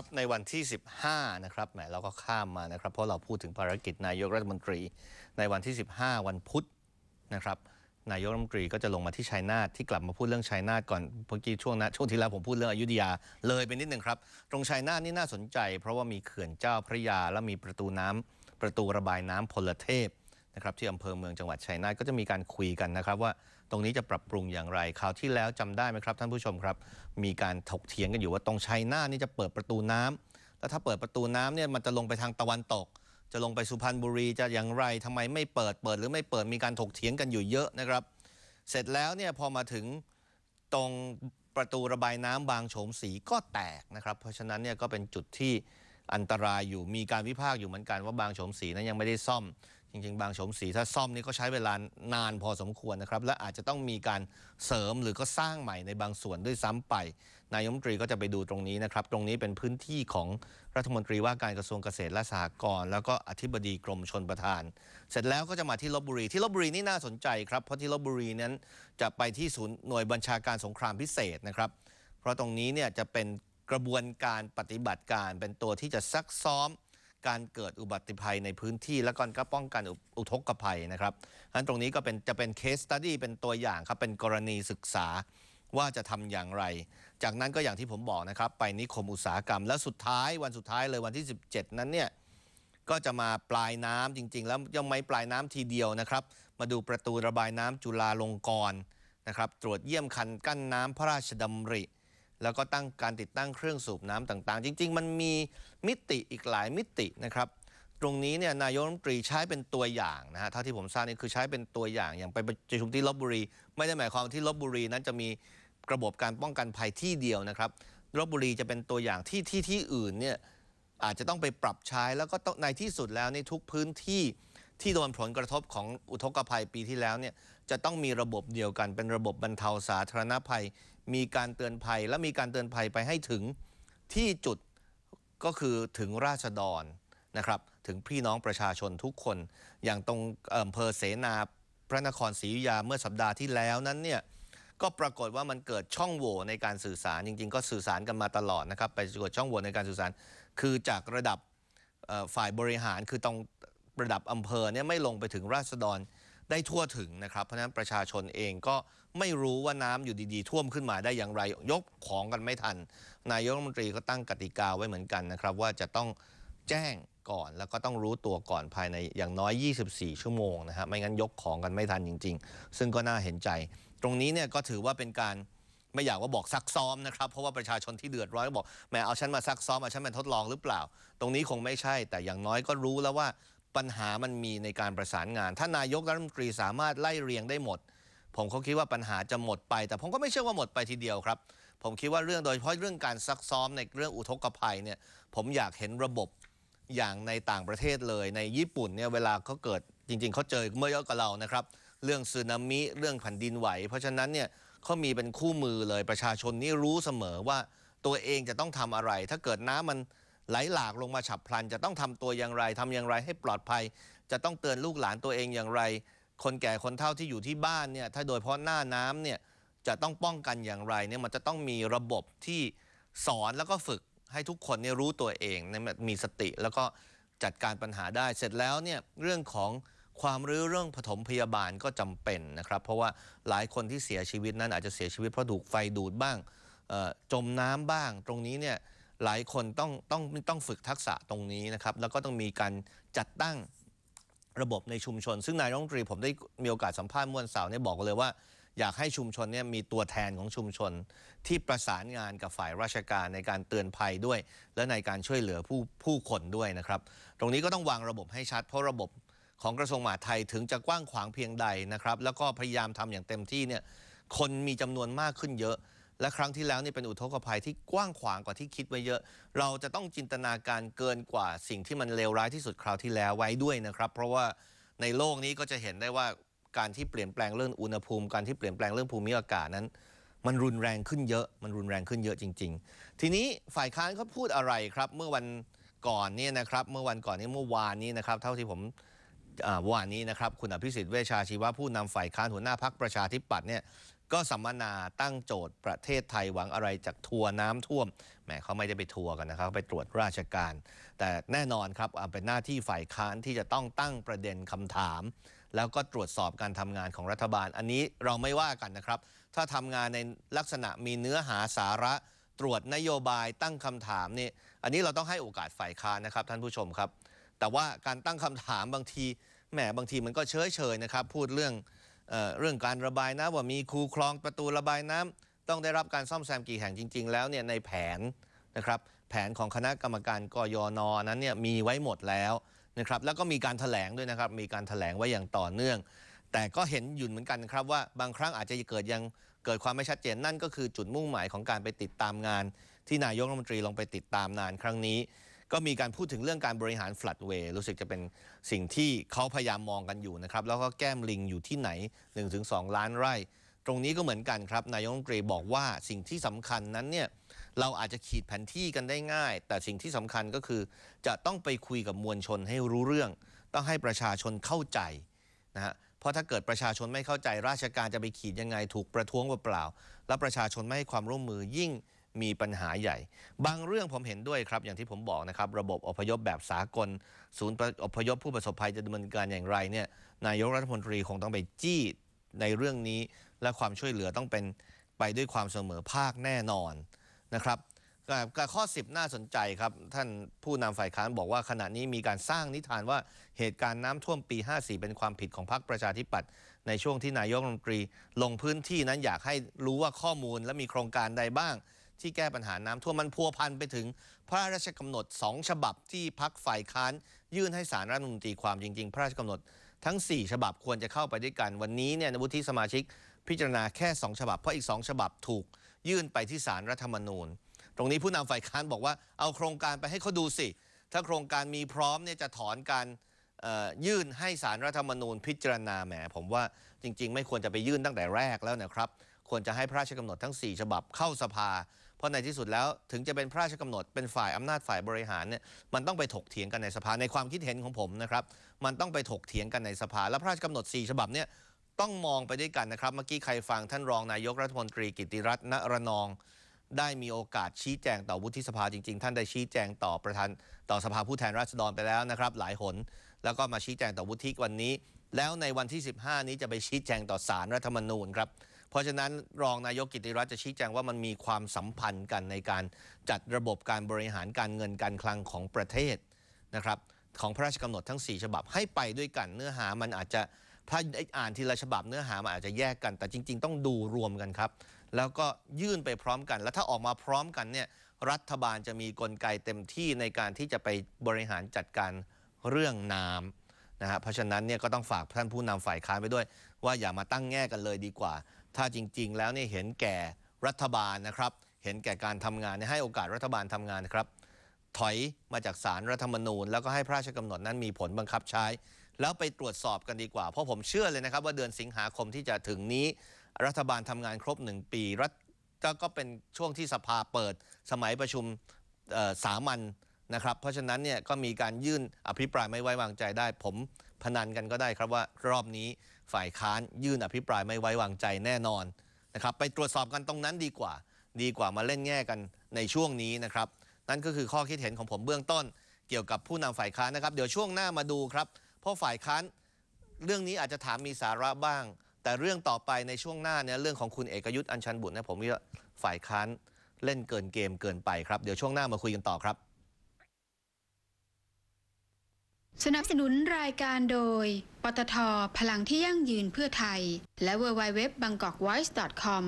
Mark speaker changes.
Speaker 1: ครับในวันที่ 15 นะครับแหมเราก็ข้ามมานะครับ เพราะเราพูดถึงภารกิจนายกรัฐมนตรี ในวันที่ 15 วันพุธนะครับ นายกรัฐมนตรีก็จะลงมาที่ชัยนาทที่กลับมาพูดเรื่องชัยนาทก่อนเมื่อกี้ช่วงนะช่วงที่แล้วผมพูดเรื่องอยุธยาเลยไปนิดหนึ่งครับ ตรงชัยนาทนี่น่าสนใจ เพราะว่ามีเขื่อนเจ้าพระยา และมีประตูน้ำประตูระบายน้ำพลเทพนะครับที่อำเภอเมืองจังหวัดชัยนาทก็จะมีการคุยกันนะครับว่า ตรงนี้จะปรับปรุงอย่างไรคราวที่แล้วจำได้ไหมครับ ท่านผู้ชมครับ มีการถกเถียงกันอยู่ว่าตรงชัยนาทนี่จะเปิดประตูน้ำแล้วถ้าเปิดประตูน้ำเนี่ยมันจะลงไปทางตะวันตก จะลงไปสุพรรณบุรีจะอย่างไรทำไมไม่เปิดเปิดหรือไม่เปิดมีการถกเถียงกันอยู่เยอะนะครับ เสร็จแล้วเนี่ยพอมาถึงตรงประตูระบายน้ำบางโฉมสีก็แตกนะครับ เพราะฉะนั้นเนี่ยก็เป็นจุดที่อันตรายอยู่มีการวิพากษ์อยู่เหมือนกันว่าบางโฉมสีนั้นยังไม่ได้ซ่อม จริงๆ บางโฉมสีถ้าซ่อมนี่ก็ใช้เวลานานพอสมควรนะครับ และอาจจะต้องมีการเสริมหรือก็สร้างใหม่ในบางส่วนด้วยซ้ำไป นายมนตรีก็จะไปดูตรงนี้นะครับ ตรงนี้เป็นพื้นที่ของรัฐมนตรีว่าการกระทรวงเกษตรและสหกรณ์แล้วก็อธิบดีกรมชนประทาน เสร็จแล้วก็จะมาที่ลบบุรี ที่ลบบุรีนี่น่าสนใจครับเพราะที่ลบบุรีนั้นจะไปที่ศูนย์หน่วยบัญชาการสงครามพิเศษนะครับ เพราะตรงนี้เนี่ยจะเป็นกระบวนการปฏิบัติการเป็นตัวที่จะซักซ้อม การเกิดอุบัติภัยในพื้นที่ และก็ป้องกันอุทกภัยนะครับฉะนั้นตรงนี้ก็เป็นจะเป็นเคสตัดดี้เป็นตัวอย่างครับ เป็นกรณีศึกษาว่าจะทำอย่างไร จากนั้นก็อย่างที่ผมบอกนะครับ ไปนิคมอุตสาหกรรม แล้วสุดท้ายวันสุดท้ายเลยวันที่ 17 นั้นเนี่ยก็จะมาปลายน้ำจริง ๆ แล้วยังไม่ปลายน้ำทีเดียวนะครับ มาดูประตูระบายน้ำจุฬาลงกรณ์นะครับ ตรวจเยี่ยมคันกั้นน้ำพระราชดำริ แล้วก็ตั้งการติดตั้งเครื่องสูบน้ำต่างๆ จริง ๆ มันมีมิติอีกหลายมิตินะครับ ตรงนี้เนี่ยนายกรัฐมนตรีใช้เป็นตัวอย่างนะฮะเท่าที่ผมทราบนี่คือใช้เป็นตัวอย่างอย่างไปประชุมที่ลบบุรี ไม่ได้หมายความที่ลบบุรีนั้นจะมีระบบการป้องกันภัยที่เดียวนะครับลบบุรีจะเป็นตัวอย่างที่ที่ที่อื่นเนี่ยอาจจะต้องไปปรับใช้แล้วก็ในที่สุดแล้วในทุกพื้นที่ที่โดนผลกระทบของอุทกภัยปีที่แล้วเนี่ย จะต้องมีระบบเดียวกัน เป็นระบบบรรเทาสาธารณภัย มีการเตือนภัยและมีการเตือนภัยไปให้ถึงที่จุดก็คือถึงราษฎรนะครับถึงพี่น้องประชาชนทุกคน อย่างตรงอำเภอเสนาพระนครศรีอยุธยาเมื่อสัปดาห์ที่แล้วนั้นเนี่ยก็ปรากฏว่ามันเกิดช่องโหว่ในการสื่อสารจริง ๆ ก็สื่อสารกันมาตลอดนะครับไปเกิดช่องโหว่ในการสื่อสาร คือจากระดับฝ่ายบริหารคือตรงระดับอำเภอเนี่ยไม่ลงไปถึงราษฎร ได้ทั่วถึงนะครับ เพราะฉะนั้นประชาชนเองก็ไม่รู้ว่าน้ำอยู่ดีๆ ท่วมขึ้นมาได้อย่างไร ยกของกันไม่ทัน นายกรัฐมนตรีก็ตั้งกติกาไว้เหมือนกันนะครับ ว่าจะต้องแจ้งก่อน แล้วก็ต้องรู้ตัวก่อนภายในอย่างน้อย 24 ชั่วโมงนะฮะไม่งั้นยกของกันไม่ทันจริง ๆ ซึ่งก็น่าเห็นใจ ตรงนี้เนี่ยก็ถือว่าเป็นการไม่อยากว่าบอกซักซ้อมนะครับ เพราะว่าประชาชนที่เดือดร้อนก็บอกแหมเอาฉันมาซักซ้อมเอาฉันมาทดลองหรือเปล่า ตรงนี้คงไม่ใช่ แต่อย่างน้อยก็รู้แล้วว่า ปัญหามันมีในการประสานงาน ถ้านายกรัฐมนตรีสามารถไล่เรียงได้หมด ผมก็คิดว่าปัญหาจะหมดไป แต่ผมก็ไม่เชื่อว่าหมดไปทีเดียวครับ ผมคิดว่าเรื่องโดยเฉพาะเรื่องการซักซ้อมในเรื่องอุทกภัยเนี่ย ผมอยากเห็นระบบอย่างในต่างประเทศเลย ในญี่ปุ่นเนี่ยเวลาเขาเกิดจริง ๆเขาเจอเมื่อเยอะกับเรานะครับ เรื่องสึนามิเรื่องแผ่นดินไหว เพราะฉะนั้นเนี่ยเขามีเป็นคู่มือเลยประชาชนนี่รู้เสมอว่าตัวเองจะต้องทำอะไร ถ้าเกิดน้ำมัน ไหลหลากลงมาฉับพลัน จะต้องทำตัวอย่างไรทำอย่างไรให้ปลอดภัย จะต้องเตือนลูกหลานตัวเองอย่างไร คนแก่คนเฒ่าที่อยู่ที่บ้านเนี่ยถ้าโดยเฉพาะหน้าน้ำเนี่ยจะต้องป้องกันอย่างไรเนี่ยมันจะต้องมีระบบที่สอนแล้วก็ฝึกให้ทุกคนเนี่ยรู้ตัวเองเนี่ยมีสติแล้วก็จัดการปัญหาได้ เสร็จแล้วเนี่ยเรื่องของความรื้เรื่องปฐมพยาบาลก็จำเป็นนะครับ เพราะว่าหลายคนที่เสียชีวิตนั้นอาจจะเสียชีวิตเพราะถูกไฟดูดบ้างจมน้ำบ้าง ตรงนี้เนี่ย หลายคนต้องต้องต้องฝึกทักษะตรงนี้นะครับ แล้วก็ต้องมีการจัดตั้งระบบในชุมชน ซึ่งนายรัฐมนตรีผมได้มีโอกาสสัมภาษณ์เมื่อวันเสาร์เนี่ยบอกเลยว่าอยากให้ชุมชนเนี่ยมีตัวแทนของชุมชน ที่ประสานงานกับฝ่ายราชการในการเตือนภัยด้วย และในการช่วยเหลือผู้ผู้คนด้วยนะครับ ตรงนี้ก็ต้องวางระบบให้ชัด เพราะระบบของกระทรวงมหาดไทยถึงจะกว้างขวางเพียงใดนะครับ แล้วก็พยายามทำอย่างเต็มที่เนี่ยคนมีจำนวนมากขึ้นเยอะ และครั้งที่แล้วนี่เป็นอุทกภัยที่กว้างขวางกว่าที่คิดไว้เยอะ เราจะต้องจินตนาการเกินกว่าสิ่งที่มันเลวร้ายที่สุดคราวที่แล้วไว้ด้วยนะครับ เพราะว่าในโลกนี้ก็จะเห็นได้ว่าการที่เปลี่ยนแปลงเรื่องอุณหภูมิ การที่เปลี่ยนแปลงเรื่องภูมิอากาศนั้น มันรุนแรงขึ้นเยอะ มันรุนแรงขึ้นเยอะจริง ๆ ทีนี้ฝ่ายค้านเขาพูดอะไรครับ เมื่อวันก่อนนี่นะครับ เมื่อวันก่อนนี้เมื่อวานนี้นะครับ เท่าที่ผมวานนี้นะครับ คุณอภิสิทธิ์เวชชาชีวะผู้นำฝ่ายค้านหัวหน้าพักประชาธิปัตย์เนี่ย ก็สัมมนาตั้งโจทย์ประเทศไทยหวังอะไรจากทัวร์น้ำท่วมแหมเขาไม่ได้ไปทัวร์กันนะครับเขาไปตรวจราชการ แต่แน่นอนครับอ่าเป็นหน้าที่ฝ่ายค้านที่จะต้องตั้งประเด็นคำถาม แล้วก็ตรวจสอบการทำงานของรัฐบาล อันนี้เราไม่ว่ากันนะครับ ถ้าทำงานในลักษณะมีเนื้อหาสาระตรวจนโยบายตั้งคำถามนี่อันนี้เราต้องให้โอกาสฝ่ายค้านนะครับท่านผู้ชมครับ แต่ว่าการตั้งคำถามบางทีแหมบางทีมันก็เฉยเฉยนะครับ พูดเรื่อง เรื่องการระบายน้ำว่ามีคูคลองประตูระบายน้ำต้องได้รับการซ่อมแซมกี่แห่งจริง ๆ แล้วเนี่ยในแผนนะครับแผนของคณะกรรมการกยนนั้นเนี่ยมีไว้หมดแล้วนะครับแล้วก็มีการถแถลงด้วยนะครับมีการถแถลงไว้อย่างต่อเนื่อง แต่ก็เห็นอยู่เหมือนกันครับว่าบางครั้งอาจจะเกิดยังเกิดความไม่ชัดเจนนั่นก็คือจุดมุ่งหมายของการไปติดตามงาน ที่นายกรัฐมนตรีลงไปติดตามนานครั้งนี้ ก็มีการพูดถึงเรื่องการบริหาร flat way รู้สึกจะเป็นสิ่งที่เขาพยายามมองกันอยู่นะครับ แล้วก็แก้มลิงอยู่ที่ไหน 1-2 ล้านไร่ ตรงนี้ก็เหมือนกันครับ นายกรัฐมนตรีบอกว่าสิ่งที่สำคัญนั้นเนี่ยเราอาจจะขีดแผนที่กันได้ง่าย แต่สิ่งที่สำคัญก็คือ จะต้องไปคุยกับมวลชนให้รู้เรื่อง ต้องให้ประชาชนเข้าใจนะฮะเพราะถ้าเกิดประชาชนไม่เข้าใจราชการจะไปขีดยังไงถูกประท้วงเปล่าๆแล้วประชาชนไม่ให้ความร่วมมือยิ่ง มีปัญหาใหญ่ บางเรื่องผมเห็นด้วยครับ อย่างที่ผมบอกนะครับ ระบบอพยพแบบสากล ศูนย์อพยพผู้ประสบภัยจะดำเนินการอย่างไรเนี่ยนายกรัฐมนตรีคงต้องไปจี้ในเรื่องนี้ และความช่วยเหลือต้องเป็นไปด้วยความเสมอภาคแน่นอนนะครับกับข้อ 10 น่าสนใจครับ ท่านผู้นำฝ่ายค้านบอกว่าขณะนี้มีการสร้างนิทานว่าเหตุการณ์น้ำท่วมปี 54 เป็นความผิดของพรรคประชาธิปัตย์ในช่วงที่นายกรัฐมนตรี ลงพื้นที่นั้นอยากให้รู้ว่าข้อมูลและมีโครงการใดบ้าง ที่แก้ปัญหาน้ำท่วมมันพัวพันไปถึง พระราชกำหนด 2 ฉบับที่พักฝ่ายค้าน ยื่นให้สารรัฐมนูญตีความจริง ๆ พระราชกำหนดทั้ง 4 ฉบับควรจะเข้าไปด้วยกัน วันนี้เนี่ยวุฒิสมาชิก พิจารณาแค่ 2 ฉบับ เพราะอีก 2 ฉบับถูก ยื่นไปที่สารรัฐธรรมนูญ ตรงนี้ผู้นำฝ่ายค้านบอกว่าเอาโครงการไปให้เขาดูสิ ถ้าโครงการมีพร้อมเนี่ยจะถอนการยื่นให้สารรัฐธรรมนูญพิจารณาแหมผมว่าจริง ๆ ไม่ควรจะไปยื่นตั้งแต่แรกแล้วนะครับ ควรจะให้พระราชกำหนดทั้ง 4 ฉบับเข้าสภา เพราะในที่สุดแล้วถึงจะเป็นพระราชกำหนดเป็นฝ่ายอำนาจฝ่ายบริหารเนี่ยมันต้องไปถกเถียงกันในสภาในความคิดเห็นของผมนะครับ มันต้องไปถกเถียงกันในสภา และพระราชกำหนด 4 ฉบับเนี่ยต้องมองไปด้วยกันนะครับ เมื่อกี้ใครฟังท่านรองนายกรัฐมนตรีกิติรัตน์ณระนอง ได้มีโอกาสชี้แจงต่อวุฒิสภาจริง ๆ ท่านได้ชี้แจงต่อประธานต่อสภาผู้แทนราษฎรไปแล้วนะครับ หลายหน แล้วก็มาชี้แจงต่อวุฒิวันนี้ แล้วในวันที่ 15 นี้จะไปชี้แจงต่อสารรัฐธรรมนูญครับ เพราะฉะนั้นรองนายกกิติรัตน์จะชี้แจงว่ามันมีความสัมพันธ์กันในการจัดระบบการบริหารการเงินการคลังของประเทศนะครับของพระราชกำหนดทั้ง 4 ฉบับให้ไปด้วยกันเนื้อหามันอาจจะถ้าอ่านทีละฉบับเนื้อหามันอาจจะแยกกัน แต่จริง ๆ ต้องดูรวมกันครับ แล้วก็ยื่นไปพร้อมกัน แล้วถ้าออกมาพร้อมกันเนี่ยรัฐบาลจะมีกลไกเต็มที่ในการที่จะไปบริหารจัดการเรื่องน้ำ นะฮะเพราะฉะนั้นเนี่ยก็ต้องฝากท่านผู้นำฝ่ายค้านไปด้วย ว่าอย่ามาตั้งแง่กันเลยดีกว่า ถ้าจริง ๆ แล้วเนี่ยเห็นแก่รัฐบาลนะครับ เห็นแก่การทำงานให้โอกาสรัฐบาลทำงานนะครับ ถอยมาจากสารรัฐธรรมนูญ แล้วก็ให้พระราชกำหนดนั้นมีผลบังคับใช้ แล้วไปตรวจสอบกันดีกว่า เพราะผมเชื่อเลยนะครับว่าเดือนสิงหาคมที่จะถึงนี้ รัฐบาลทำงานครบหนึ่งปีรัฐก็ก็เป็นช่วงที่สภาเปิดสมัยประชุมสามัญ นะครับ เพราะฉะนั้นเนี่ยก็มีการยื่นอภิปรายไม่ไว้วางใจได้ ผมพนันกันก็ได้ครับว่ารอบนี้ฝ่ายค้านยื่นอภิปรายไม่ไว้วางใจแน่นอนนะครับ ไปตรวจสอบกันตรงนั้นดีกว่า ดีกว่ามาเล่นแง่กันในช่วงนี้นะครับ นั่นก็คือข้อคิดเห็นของผมเบื้องต้น เกี่ยวกับผู้นำฝ่ายค้านนะครับ เดี๋ยวช่วงหน้ามาดูครับ เพราะฝ่ายค้านเรื่องนี้อาจจะถามมีสาระบ้าง แต่เรื่องต่อไปในช่วงหน้าเนี่ยเรื่องของคุณเอกยุทธ์อัญชันบุตรนี่ยผมว่าฝ่ายค้านเล่นเกินเกมเกินไปครับ เดี๋ยวช่วงหน้ามาคุยกันต่อครับ
Speaker 2: สนับสนุนรายการโดย ปตท พลังที่ยั่งยืนเพื่อไทย และ w w w b a n g k o k v o i c e c o m